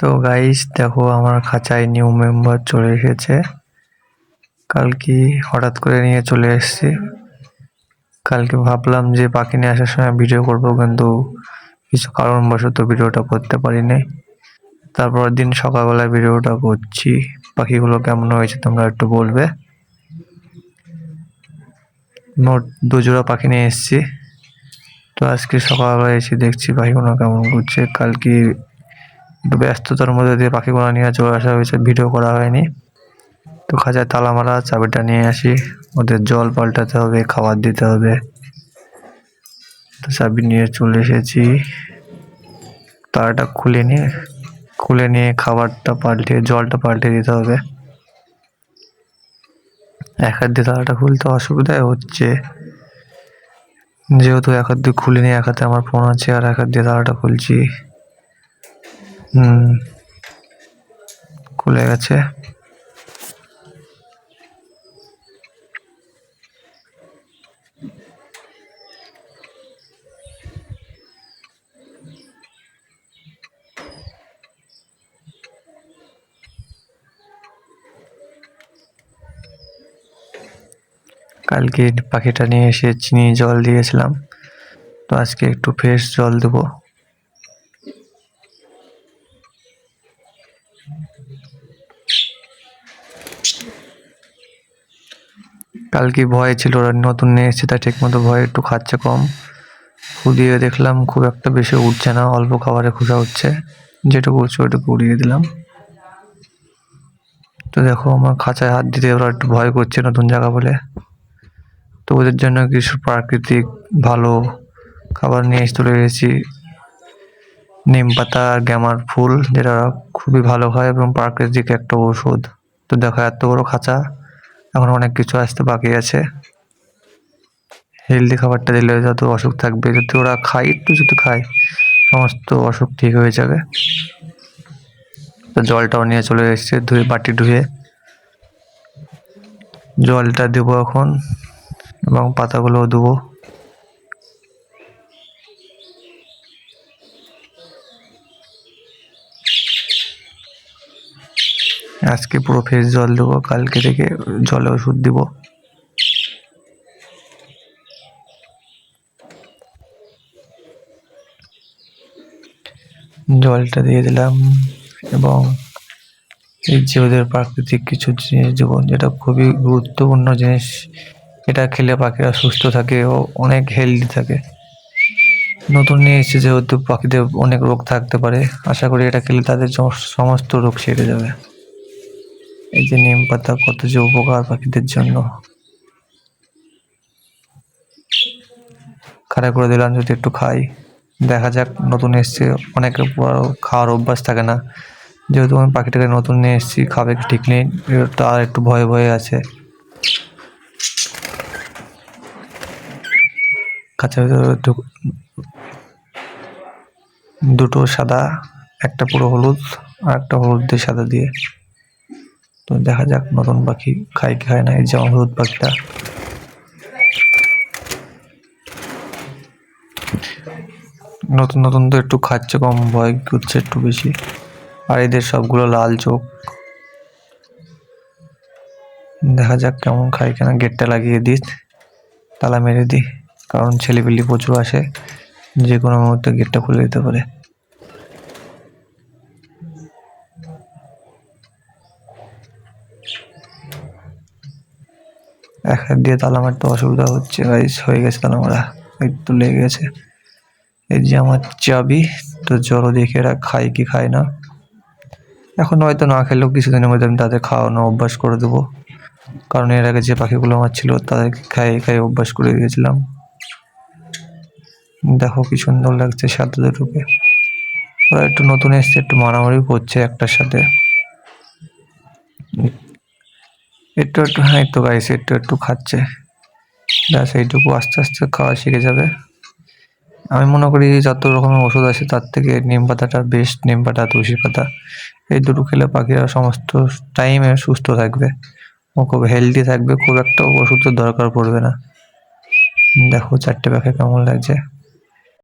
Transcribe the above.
তো গাইস দেখো আমার খাঁচায় নিউ মেম্বার চলে এসেছে। কালকে হঠাৎ করে নিয়ে চলে এসেছি। কালকে ভাবলাম যে পাখি নিয়ে আসার সময় ভিডিও করব, কিন্তু কিছু কারণবশত ভিডিওটা করতে পারিনি। তারপর দিন সকালবেলায় ভিডিওটা করছি। পাখিগুলো কেমন হয়েছে তোমরা একটু বলবে? মোট দুজোড়া পাখি নিয়ে এসেছি। তো আজকে সকালবেলা এসে দেখছি পাখিগুলো কেমন করছে কালকে একটু ব্যস্ততার মধ্যে দিয়ে পাখিগুলো নিয়ে চলে আসা হয়েছে। ভিডিও করা হয়নি। তো খাঁচায় তালা মারা, চাবিটা নিয়ে আসি। ওদের জল পাল্টাতে হবে, খাবার দিতে হবে। তো চাবি নিয়ে চলে এসেছি। তালাটা খুলে নিয়ে খুলে নিয়ে খাবারটা পাল্টে জলটা পাল্টে দিতে হবে। এক হাত দিয়ে তালাটা খুলতে অসুবিধায় হচ্ছে। যেহেতু এক হাত দিয়ে খুলে নিয়ে এক হাতে আমার ফোন আছে আর এক হাত দিয়ে তালাটা খুলছি। হুম। খুলে গেছে। কালকে পাখিটা নিয়ে এসে চিনি জল দিয়েছিলাম। তো আজকে একটু ফ্রেশ জল দেবো। কালকে ভয় ছিল, ওরা নতুন নিয়ে এসেছে, তাই ঠিক মতো ভয় একটু খাচ্ছে কম। ফুদিয়ে দেখলাম, খুব একটা বেশি উঠছে না, অল্প খাবারে খোসা হচ্ছে। যেটুকু উঠছে ওইটুকু উড়িয়ে দিলাম। তো দেখো, আমার খাঁচায় হাত দিতে ওরা একটু ভয় করছে নতুন জায়গা বলে। তো ওদের জন্য কিছু প্রাকৃতিক ভালো খাবার নিয়ে চলে এসেছি। নিম পাতা আর গ্যামার ফুল যেটা খুবই ভালো হয় এবং প্রাকৃতিক একটা ওষুধ তো দেখো এত বড় খাঁচা। এখন অনেক কিছু আসতে বাকি আছে। হেলদি খাবারটা দিলে যত অসুখ থাকবে, যদি ওরা খায়, একটু যদি খায়, সমস্ত অসুখ ঠিক হয়ে যাবে। তো জলটাও নিয়ে চলে এসেছে, ধুয়ে বাটি ধুয়ে। জলটা দেবো এখন এবং পাতাগুলোও দেবো। আজকে পুরো ফ্রেশ জল দেবো, কালকে থেকে জলে ওষুধ দিব। জলটা দিয়ে দিলাম এবং এই যে ওদের প্রাকৃতিক কিছু জিনিস দেবো, যেটা খুবই গুরুত্বপূর্ণ জিনিস। এটা খেলে পাখিরা সুস্থ থাকে ও অনেক হেলদি থাকে। নতুন নিয়ে এসেছে যেহেতু পাখিদের অনেক রোগ থাকতে পারে, আশা করি এটা খেলে তাদের সমস্ত রোগ সেরে যাবে। এই যে নিম পাতা, কত যে উপকার পাখিদের জন্য। খাড়া করে দিলাম, যদি একটু খাই। দেখা যাক, নতুন এসছে অনেকের পর খাওয়ার অভ্যাস থাকে না। যেহেতু আমি পাখিটাকে নতুন নিয়ে এসেছি, খাবে ঠিক নেই, তার একটু ভয়ে ভয়ে আছে। কাঁচা দুটো সাদা, একটা পুরো হলুদ আর একটা হলুদ দিয়ে সাদা দিয়ে। তো দেখা যাক নতুন পাখি কি খায় না। এই যে আমার হলুদ পাখিটা। নতুন নতুন তো একটু খাচ্ছে কম, ভয় করছে একটু বেশি। আর এদের সবগুলো লাল চোখ। দেখা যাক কেমন খায় কেন গেটটা লাগিয়ে দিই, তালা মেরে দিই, কারণ ছেলেপিলি প্রচুর আসে। যে কোনো মুহূর্তে গেটটা খুলে দিতে পারে। এক হাত দিয়ে তালা মারতে অসুবিধা হচ্ছে গাইস হয়ে গেছে তালা মারা একটু লেগে গেছে। এই যে আমার চাবি, তো জড়ো দেখে এরা খায় কি খায় না। এখন হয়তো না খেলেও কিছুদিনের মধ্যে আমি তাদের খাওয়ানো অভ্যাস করে দেবো। কারণ এর আগে যে পাখিগুলো আমার ছিল তাদেরকে খাইয়ে খাইয়ে অভ্যাস করে দিয়েছিলাম। দেখো কি সুন্দর লাগছে সাথে দুটোকে ওরা একটু নতুন এসছে, একটু মারামারি করছে একটার সাথে। একটু একটু হ্যাঁ একটু গাইস একটু একটু খাচ্ছে। ব্যাস, এইটুকু আস্তে আস্তে খাওয়া শিখে যাবে। আমি মনে করি যত রকমের ওষুধ আছে, তার থেকে নিম পাতাটা বেস্ট নিম পাতা, তুলসী পাতা। এই দুটো খেলে পাখিরা সমস্ত টাইমে সুস্থ থাকবে। ও খুব হেলদি থাকবে, খুব একটা ওষুধের দরকার পড়বে না। দেখো, চারটে পাখি কেমন লাগছে।